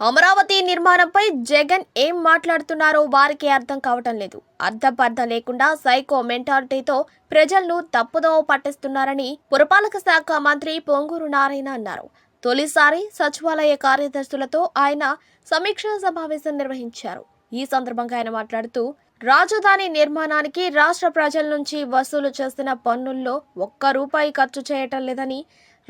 అమరావతి నిర్మాణంపై జగన్ ఏం మాట్లాడుతున్నారో వారికి అర్థం కావటం లేదు. అర్థపర్థం లేకుండా సైకో మెంటాలిటీతో ప్రజలను తప్పుదోవ పట్టిస్తున్నారని పురపాలక శాఖ మంత్రి పొంగూరు నారాయణ అన్నారు. తొలిసారి సచివాలయ కార్యదర్శులతో ఆయన సమీక్షా సమావేశం నిర్వహించారు. ఈ సందర్భంగా ఆయన మాట్లాడుతూ రాజధాని నిర్మాణానికి రాష్ట్ర ప్రజల నుంచి వసూలు చేసిన పన్నుల్లో ఒక్క రూపాయి ఖర్చు చేయటం లేదని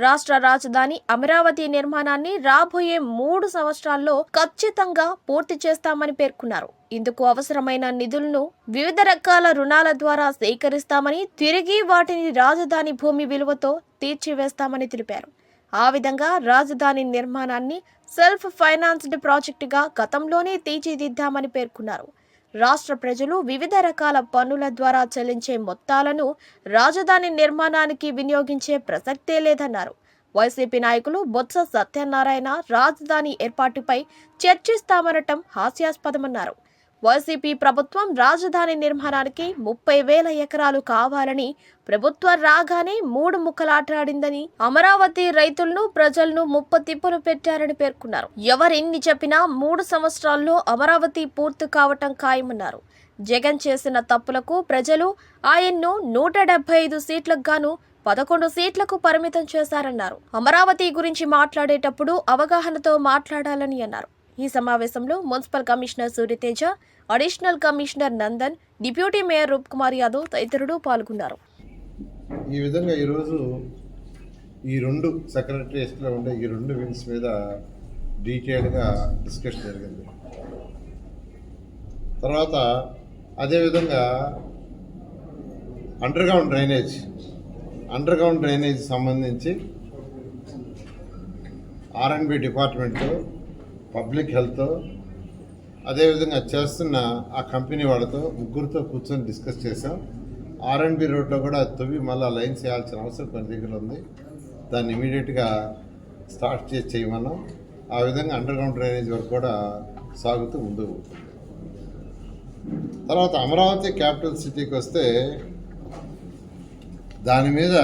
రాష్ట్ర రాజధాని అమరావతి నిర్మాణాన్ని రాబోయే మూడు సంవత్సరాల్లో ఖచ్చితంగా పూర్తి చేస్తామని పేర్కొన్నారు. ఇందుకు అవసరమైన నిధులను వివిధ రకాల రుణాల ద్వారా సేకరిస్తామని తిరిగి వాటిని రాజధాని భూమి విలువతో తీర్చివేస్తామని తెలిపారు. ఆ విధంగా రాజధాని నిర్మాణాన్ని సెల్ఫ్ ఫైనాన్స్డ్ ప్రాజెక్టుగా గతంలోనే తీర్చిదిద్దామని పేర్కొన్నారు. రాష్ట్ర ప్రజలు వివిధ రకాల పన్నుల ద్వారా చెల్లించే మొత్తాలను రాజధాని నిర్మాణానికి వినియోగించే ప్రసక్తే లేదన్నారు. వైసీపీ నాయకులు బొత్స సత్యనారాయణ రాజధాని ఏర్పాటుపై చర్చిస్తామనటం హాస్యాస్పదమన్నారు. వైసీపీ ప్రభుత్వం రాజధాని నిర్మాణానికి ముప్పై వేల ఎకరాలు కావాలని ప్రభుత్వం రాగానే మూడు ముక్కలాటాడిందని అమరావతి రైతులను ప్రజలను ముప్ప తిప్పలు పెట్టారని పేర్కొన్నారు. ఎవరెన్ని చెప్పినా మూడు సంవత్సరాల్లో అమరావతి పూర్తి కావటం ఖాయమన్నారు. జగన్ చేసిన తప్పులకు ప్రజలు ఆయన్ను నూట డెబ్బై ఐదు సీట్లకు గాను పదకొండు సీట్లకు పరిమితం చేశారన్నారు. అమరావతి గురించి మాట్లాడేటప్పుడు అవగాహనతో మాట్లాడాలని అన్నారు. ఈ సమావేశంలో municipal commissioner Suryateja additional commissioner Nandan deputy mayor Roop Kumar Yadav తదితరులు పాల్గొన్నారు. ఈ విధంగా ఈరోజు ఈ రెండు సెక్రటరీస్లో ఉండే ఈ రెండు వింగ్స్ మీద డీటెయిల్గా డిస్కషన్ జరిగింది. తర్వాత అదేవిధంగా అండర్గ్రౌండ్ డ్రైనేజ్ అండర్గ్రౌండ్ డ్రైనేజ్ సంబంధించి ఆర్ఎండ్బి డిపార్ట్మెంటు పబ్లిక్ హెల్త్ అదేవిధంగా చేస్తున్న ఆ కంపెనీ వాళ్ళతో ముగ్గురితో కూర్చొని డిస్కస్ చేసాం ఆర్ఎండ్బి రోడ్లో కూడా తవ్వి మళ్ళీ లైన్ చేయాల్సిన అవసరం కొన్ని దగ్గర ఉంది. దాన్ని ఇమీడియట్గా స్టార్ట్ చేసి చేయమన్నాం. ఆ విధంగా అండర్గ్రౌండ్ డ్రైనేజ్ వరకు కూడా సాగుతూ ముందుకు పోతుంది. తర్వాత అమరావతి క్యాపిటల్ సిటీకి వస్తే దాని మీద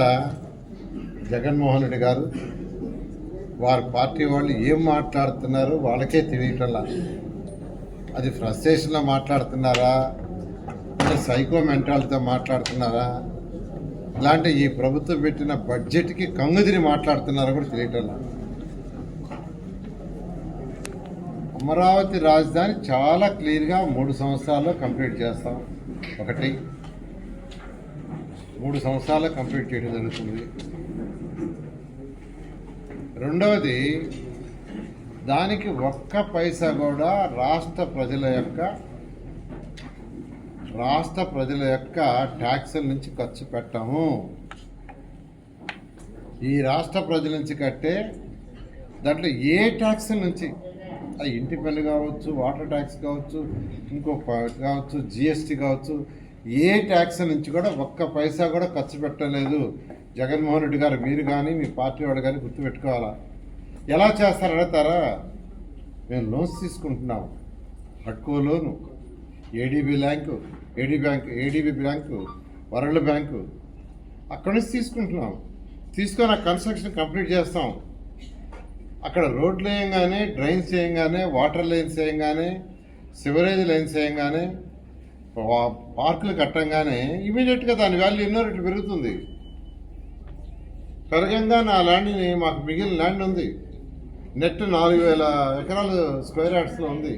జగన్మోహన్ రెడ్డి గారు వారి పార్టీ వాళ్ళు ఏం మాట్లాడుతున్నారో వాళ్ళకే తెలియటంలా అది ఫ్రస్ట్రేషన్లో మాట్లాడుతున్నారా? అంటే సైకో మెంటాలిటీతో మాట్లాడుతున్నారా? ఇలాంటి ఈ ప్రభుత్వం పెట్టిన బడ్జెట్కి కంగుదిరి మాట్లాడుతున్నారా కూడా తెలియటంలా అమరావతి రాజధాని చాలా క్లియర్గా మూడు సంవత్సరాల్లో కంప్లీట్ చేస్తాం. ఒకటి. మూడు సంవత్సరాల్లో కంప్లీట్ చేయడం జరుగుతుంది. రెండవది దానికి ఒక్క పైసా కూడా రాష్ట్ర ప్రజల యొక్క రాష్ట్ర ప్రజల యొక్క ట్యాక్సుల నుంచి ఖర్చు పెట్టాము. ఈ రాష్ట్ర ప్రజల నుంచి కట్టే దాంట్లో ఏ ట్యాక్సుల నుంచి? అది ఇంటి పన్ను కావచ్చు వాటర్ ట్యాక్స్ కావచ్చు ఇంకో కావచ్చు జిఎస్టీ కావచ్చు ఏ ట్యాక్స్ నుంచి కూడా ఒక్క పైసా కూడా ఖర్చు పెట్టలేదు. జగన్మోహన్ రెడ్డి గారు మీరు కానీ మీ పార్టీ వాడు కానీ గుర్తుపెట్టుకోవాలా? ఎలా చేస్తారు అడుగుతారా? మేము లోన్స్ తీసుకుంటున్నాం. హడ్కో loan ADB bank AD bank ADB bank World Bank. అక్కడి నుంచి తీసుకుంటున్నాం. తీసుకొని ఆ కన్స్ట్రక్షన్ కంప్లీట్ చేస్తాం. అక్కడ రోడ్లు వేయంగానే డ్రైన్స్ వేయంగానే వాటర్ లైన్స్ వేయంగానే సివరేజ్ లైన్స్ వేయంగానే పార్కులు కట్టంగానే ఇమీడియట్గా దాని వాల్యూ ఎన్నో రెట్లు పెరుగుతుంది. పెరగంగా నా ల్యాండ్ని మాకు మిగిలిన ల్యాండ్ ఉంది. నెట్ నాలుగు వేల ఎకరాలు స్క్వేర్ యార్డ్స్లో ఉంది.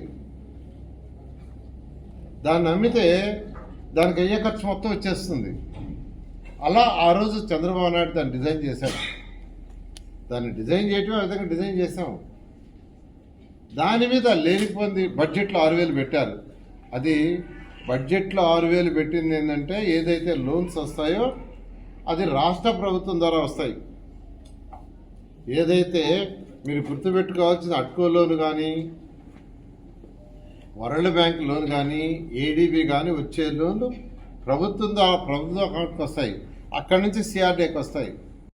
దాన్ని అమ్మితే దానికి అయ్యే ఖర్చు మొత్తం వచ్చేస్తుంది. అలా ఆ రోజు చంద్రబాబు నాయుడు దాన్ని డిజైన్ చేశాడు. దాన్ని డిజైన్ చేయటం ఆ విధంగా డిజైన్ చేసాం దాని మీద లేనిపోయింది బడ్జెట్లో ఆరు వేలు పెట్టారు. అది బడ్జెట్లో ఆరు వేలు పెట్టింది ఏంటంటే ఏదైతే లోన్స్ వస్తాయో అది రాష్ట్ర ప్రభుత్వం ద్వారా వస్తాయి. ఏదైతే మీరు గుర్తుపెట్టుకోవాల్సిన అట్కో లోన్ కానీ వరల్డ్ బ్యాంక్ లోన్ కానీ ఏడీబీ కానీ వచ్చే లోన్లు ప్రభుత్వం ద్వారా ప్రభుత్వ అకౌంట్కి వస్తాయి. అక్కడి నుంచి సిఆర్డీకి వస్తాయి.